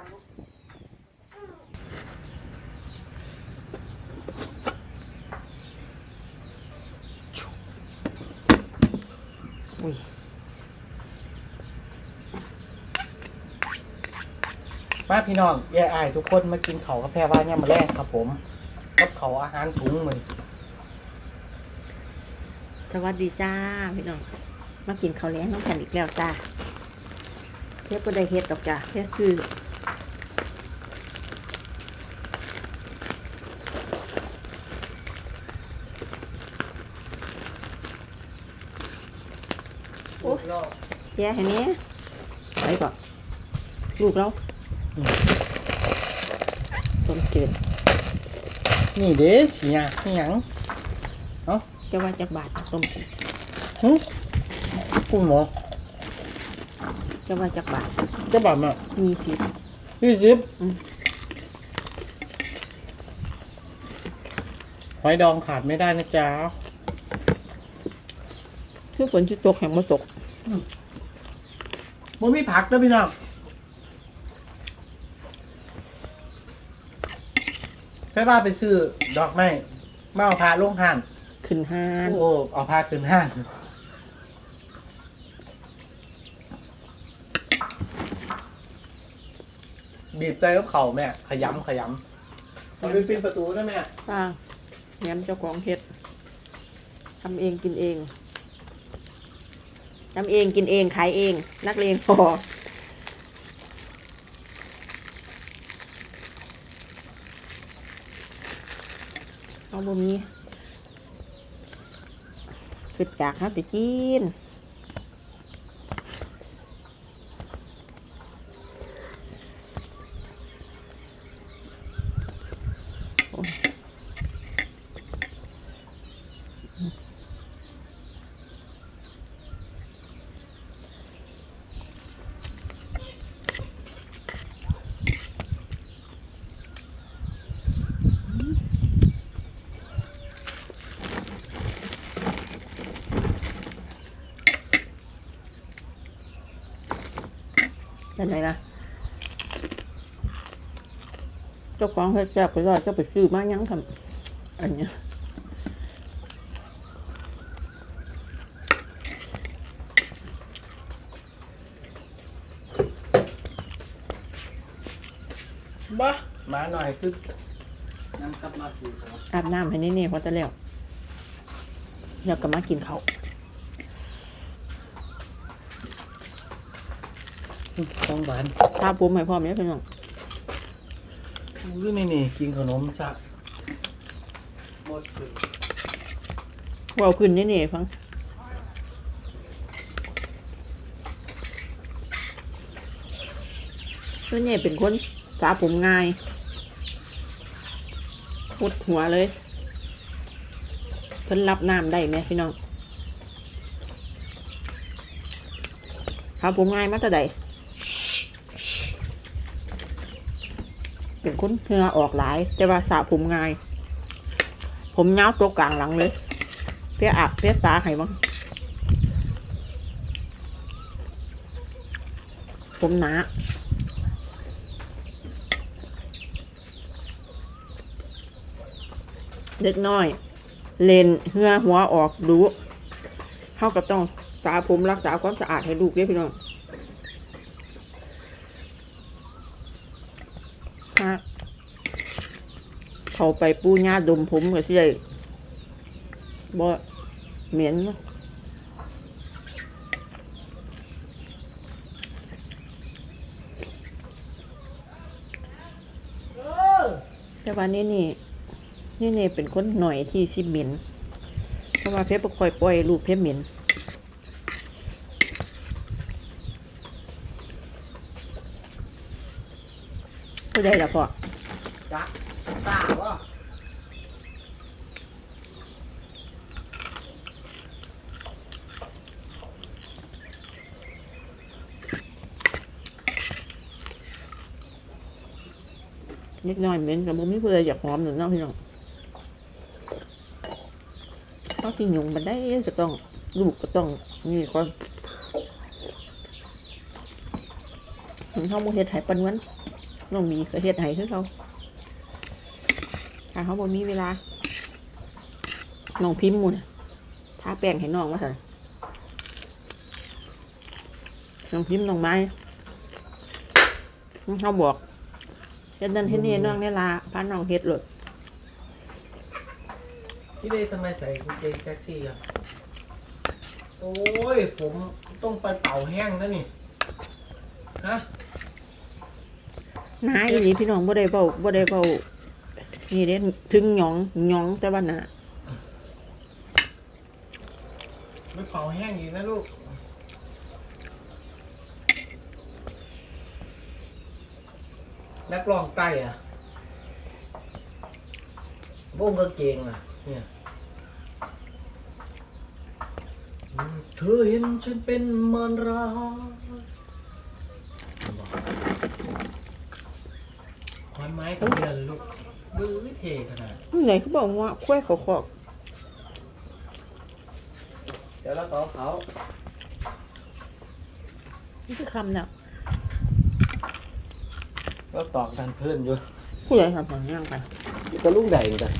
วัอมาพี่น้องแย่อายทุกคนมากินเขากาแฟว่าเนี่ยมาแรกครับผมกับเขาอาหารถุงเลยสวัสดีจ้าพี่น้อง มากินเข้าแล้งน้องกันอีกแล้วจ้าเพื่อประได้เฮ็ดดอกจ้าเพื่อซื้อ แจ้ให้เนี้ยไปก่อนลูกเราต้มจืดนี่เด้สิยากนี่หยังจะว่าจักบาทต้มจืดหึกุ้งหมอจะว่าจักบาทจะแบบอะยี่สิบยี่สิบอืมหอยดองขาดไม่ได้นะจ๊ะคือฝนจะตกแห่งมาตก มันมีผักด้วยพี่น้องแค่ว่าไปซื้อดอกไม้มาเอาพาลงห้างขึ้นห้านโอ้เอาพาขึ้นห้างบีบใจกับเข่าแม่ ขยำขยำเอาไปปิดประตูได้แม่สร้างแง้มเจ้าของเฮ็ดทำเองกินเอง ทำเองกินเองขายเอง นักเลงพอเอาบ่มีขึ้นจากฮะไปกิน จะไหนล่ะ เจ้าของเฮ็ดแซ่บไปรอดเจ้าไปซื้อมายังทำอันเนี้ยบ้ามาหน่อยคือน้ำกลับมาถูกอาบน้ำให้นี่ๆพอจะแล้วแล้วก็มากินข้าว ต้องหวานทาผมให้พ่อแม่พี่น้องรู้นี่นี่กินขนมซะหมดเลยเว่าขึ้นนี่ๆฟังตัวนี้เป็นคนสาผมง่ายพุดหัวเลย เพิ่นรับน้ำได้ไหมพี่น้องสาผมง่ายมาแต่ใด เป็นคนเหงื่อออกหลาย แต่ว่าสาผมง่าย ผมยาตัวกลางหลังเลยเพื่ออาบเพื่อสาให้บ้างผมหนาเล็กน้อย เลนเหื่อหัวออกดูเขาก็ต้องสาผมรักษาความสะอาดให้ลูกเด้อพี่น้องถ้า เขาไปปูญาดมผมก็สิได้บ่เหม็นเนอะแต่ว่านี่นี่นี่นี่เป็นคนหน่อยที่สิเหม็นเพราะว่าเพชรบ่ค่อยปล่อยลูกเพชรเหม็นผู้ใดล่ะพ่อจ้ะ นิดหน่อยเหม็นกับบ่มีผู้ใดอยากหอมหนึ่งเนาะพี่น้องต้องกินหยุงมันได้ก็ต้องลูกก็ต้องนี่ก่อนถึงเขาบ่เฮ็ดให้ปนวันน้องมีก็เฮ็ดให้คือเขาถ้าเขาบ่มีเวลาน้องพิมพ์มุนทาแป้งให้น้องว่าซั่นน้องพิมพ์น้องไม้เขาบอก เฮ็ดนั่นเฮ็ดนี่น้องนี่ล่ะพาน้องเฮ็ดเลยพี่เดย์ทำไมใส่กางเกงแท็กซี่อะ โอ้ย ผมต้องไปเป่าแห้งนะนี่ ฮะน้าอีนี้พี่น้องบ่ได้เว้าบ่ได้เว้านี่เด้ถึงหยองหยองแต่ว่าหนาไปเป่าแห้งอีกนะลูก นักร้องไต้อะวงกางเกงอะเนี่ยอืมเธอเห็นฉันเป็นมารร้ายคอนไม้กับเดือนลูกดูวิเทขนาดไหนเขาบอกว่าคุ้ยเขาขอกเดี๋ยวเราต่อเขา นี่คือคำเนี่ย เราตอกกันเพื่อนอยู่ผู้ใหญ่ทำอย่างนี้ไปก็ลูกใหญ่เหมือนกัน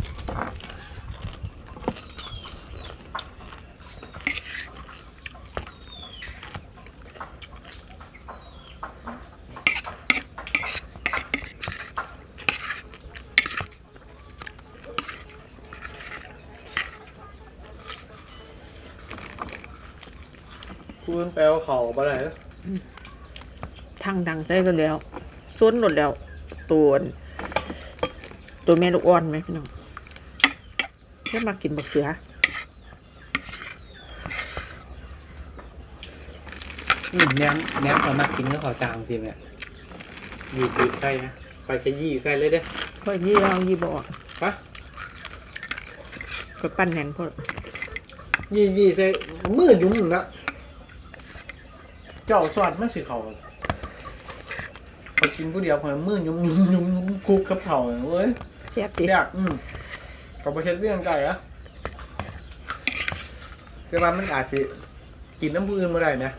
คุณไปเอาเข่าไปไหน ทางดังใจกันแล้ว ส้นหลดแล้ว ตัวตัวแม่ลูกอ่อนไหมพี่น้องแค่มากินบักเสืออืมแหนมแหนมเขามากินก็ขอจางสิเนี่ยยี่สิบไส้นะคอยจะยี่ใส่เลยเด้ค่อยยี่เอายี่บอกฮะก็ปั้นแหนนพอยี่ยี่ใส่มือยุ่งนะเจ้าสอดมันสิเขา พอกินผู้เดียวพอมือยุ่มยุ่มยุ่มยุ่มคุกกับเขาเว้ยแซ่บดิเรียกอืมกับประเทศเรื่องไก่อะแต่ว่ามันอาจจะกินน้ำผู้อื่นมาได้นะ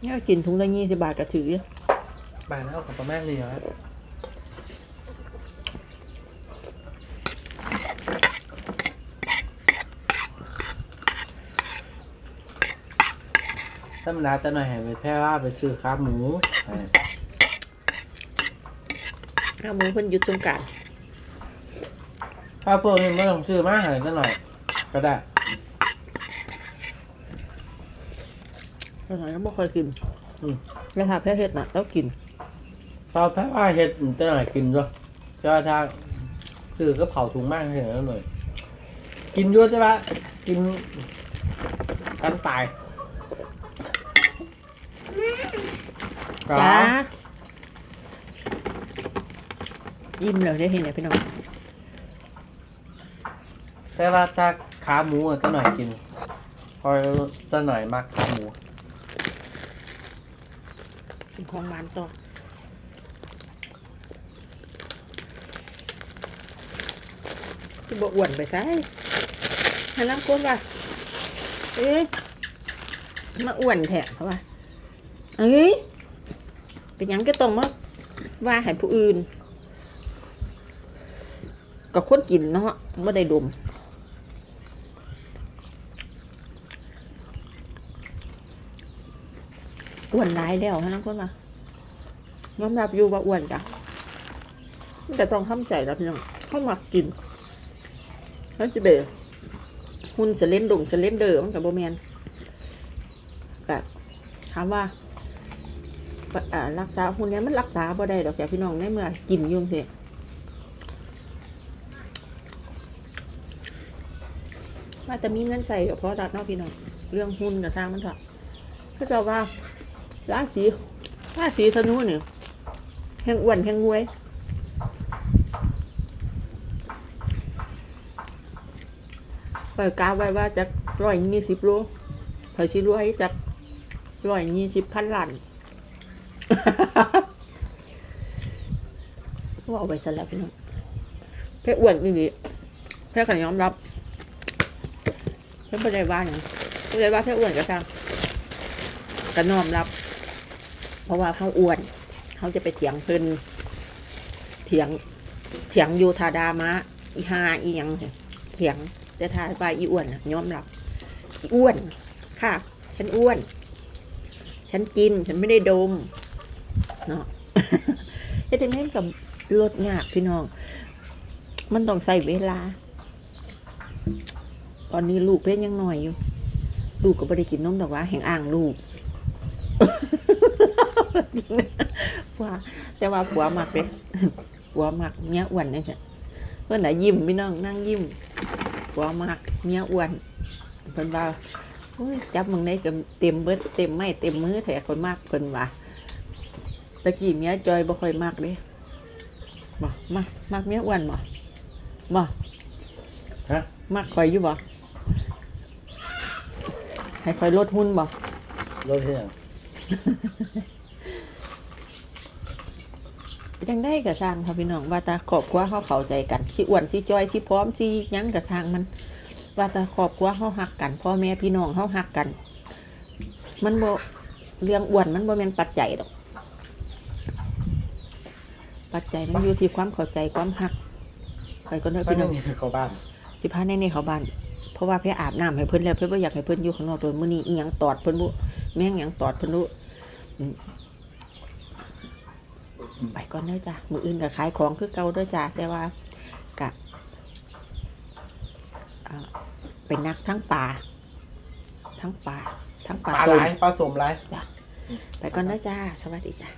เนี่ยกินถุงละยี่สิบบาทก็ถือบ้านเอากับประแม่นี่เหรอธรรมดาจะหน่อยให้ไปแพร่ว่าไปซื้อขาหมูให้เอาหมูเพิ่นหยุดสงกรารถ้าพวกนี้ไม่ต้องซื้อมาให้ซะหน่อย ก็ได้ ตอนนั้นก็บ่ค่อยกินอืมแล้วถ้าแพ้เห็ดน่ะต้องกิน ตอนแพ้ว่าเห็ดจะหน่อยกินด้วยจะถ้าซื้อก็เผาถุงมากให้แล้วหน่อย กินด้วยใช่ปะกินกันตายจ้ายิ้มเลยได้เห็นไหมพี่น้องแต่ว่าถ้าขาหมูอะจะหน่อยกินพอจะหน่อยมากขาหมูกิน ของหวานต่อที่บอกอ้วนไปใช่ให้น้ำก้นว่าเอ๊ะมาอ้วนแท้เพราะว่าเอ้ยเป็นยังก็ต้องมาว่าให้ผู้อื่น ก็คนกินเนาะไม่ได้ดม อ้วนหลายแล้วฮะน้องคนมายอมรับอยู่ว่าอ้วนจ้ะแต่ต้องทำใจแล้วพี่น้องเข้ามากิน แล้วจะเบอหุ่นเสเลนดุ่งเสเลนเดอร์มันกับโบแมนแบบถามว่ารักษาหุ่นเนี้ยมันรักษาบ่ได้ดอกจ้ะพี่น้องในเมื่อกินยุ่งสิว่าแต่มีเงินใส่ก็เพราะรักเนาะพี่น้องเรื่องหุ่นกับทางมันเถอะเขาจะว่า ราศีราศีธนูเนี่แห่งอ้วนแห่งรวยเปิดกาไว้ว่าจะร้อยยี่สิบโลเผยชิรวยจากร้อยยี่สิบพันล้านว่าเอาไปซะแล้วพี่น้องเพ่อ้วนอีหลีเพ่ขยอมรับเพ่ไม่ได้ว่าอย่างไม่ได้ว่าเพ่อ้วนก็ตามก็น้อมรับ เพราะว่าเขาอ้วนเขาจะไปเถียงเพิ่นเถียงเถียงอยู่ทาดามะอีหาอียังเถียงจะทายว่าอีอ้วนน่ะยอมรับอีอ้วนค่ะ ฉันอ้วน ฉันกิน ฉันไม่ได้ดมเนาะเฮ็ดจังได๋กับลดยากพี่น้อง มันต้องใช้เวลา ตอนนี้ลูกเพ่นยังหน้อยอยู่ ลูกก็บ่ได้กินนมดอกว่าแห่งอ่างลูก ผัวแต่ว่าผัวมักเด้ผัวมักเนี้ยอ้วนนี่แหละเพิ่นน่ะยิ้มพี่น้องนั่งยิ้มผัวมักเนี้ยอ้วนเพิ่นว่าโอ้ยจับมึงได้ก็เต็มเบิดเต็มไม้เต็มมือแท้คนมากเพิ่นว่าตะกี้เมียจอยบ่ค่อยมักเด้บ่มักมักเมียอ้วนบ่บ่ฮะมักข่อยอยู่บ่ให้ข่อยลดหุ่นบ่รถเที่ยง จังได้กระสร้างค่ะพี่น้องว่าแตาครอบครัวเขาเข้าใจกันสิอ้วนสิจอยสิพร้อมสิหยังกระสร้างมัน ว่าแตาครอบครัวเขาหักกันพ่อแม่พี่น้องเขาหักกัน มันบ่เรื่องอ้วนมันบ่แม่นปัจจัยดอก ปัจจัยมันอยู่ที่ความเข้าใจความหัก ไปก็ได้ไปพี่น้นั่องนนี่เข้าบ้านสิพาแน่ๆเขาบ้านเพราะว่าเพื่ออาบน้ำให้เพิ่นแล้วเพิ่นบ่อยากให้เพิ่นอยู่ข้างนอกโดนมื้อนี้อีหยังตอดเพิ่นบ่แม่งหยังตอดเพิ่นบ่อืม ไปก่อนเด้อจ้ะมื้ออื่นก็ขายของคือเก่าเด้อจ้ะแต่ว่ากะอ่าเป็นนักทั้งป่า ทั้งป่า ทั้งปป่าลาส้ไหมลปลาสมไหลไปก่อนเด้อจ้าสวัสดีจ้า